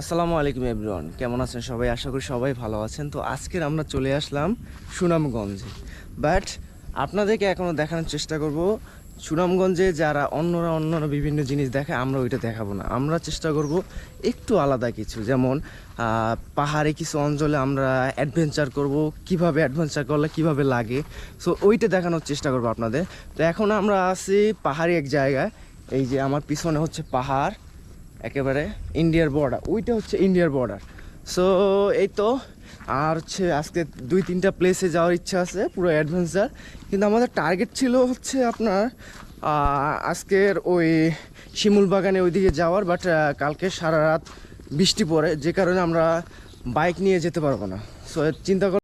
আসসালামু আলাইকুম এভরিওয়ান, কেমন আছেন সবাই? আশা করি সবাই ভালো আছেন। তো আজকের আমরা চলে আসলাম সুনামগঞ্জে। বাট আপনাদেরকে এখনও দেখানোর চেষ্টা করব সুনামগঞ্জে যারা অন্যরা অন্যান্য বিভিন্ন জিনিস দেখে আমরা ওইটা দেখাবো না। আমরা চেষ্টা করব একটু আলাদা কিছু। যেমন পাহাড়ে কিছু অঞ্চলে আমরা অ্যাডভেঞ্চার করব, কীভাবে অ্যাডভেঞ্চার করলে কীভাবে লাগে। সো ওইটা দেখানোর চেষ্টা করব আপনাদের। তো এখন আমরা আছি পাহাড়ি এক জায়গায়। এই যে আমার পিছনে হচ্ছে পাহাড়, একেবারে ইন্ডিয়ার বর্ডার ওইটা হচ্ছে ইন্ডিয়ার বর্ডার সো এই তো আর হচ্ছে আজকে দুই, তিনটা প্লেসে যাওয়ার ইচ্ছা আছে, পুরো অ্যাডভেঞ্চার কিন্তু আমাদের টার্গেট ছিল হচ্ছে আপনার আজকের ওই শিমুল বাগানে ওইদিকে যাওয়ার বাট কালকে সারা রাত বৃষ্টি পড়ে, যে কারণে আমরা বাইক নিয়ে যেতে পারব না। সো চিন্তা